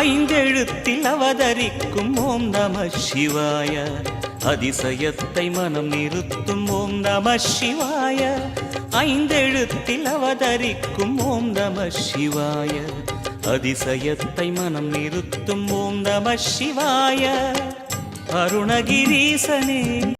ஐந்தெழுத்தில் அவதரிக்கும் ஓம் நம சிவாய. அதிசயத்தை மனம் நிறுத்தும் ஓம் நம சிவாய. ஐந்தெழுத்தில் அவதரிக்கும் ஓம் நம சிவாய. அதிசயத்தை மனம் நிறுத்தும் ஓம் நம சிவாய. அருணகிரீசனே.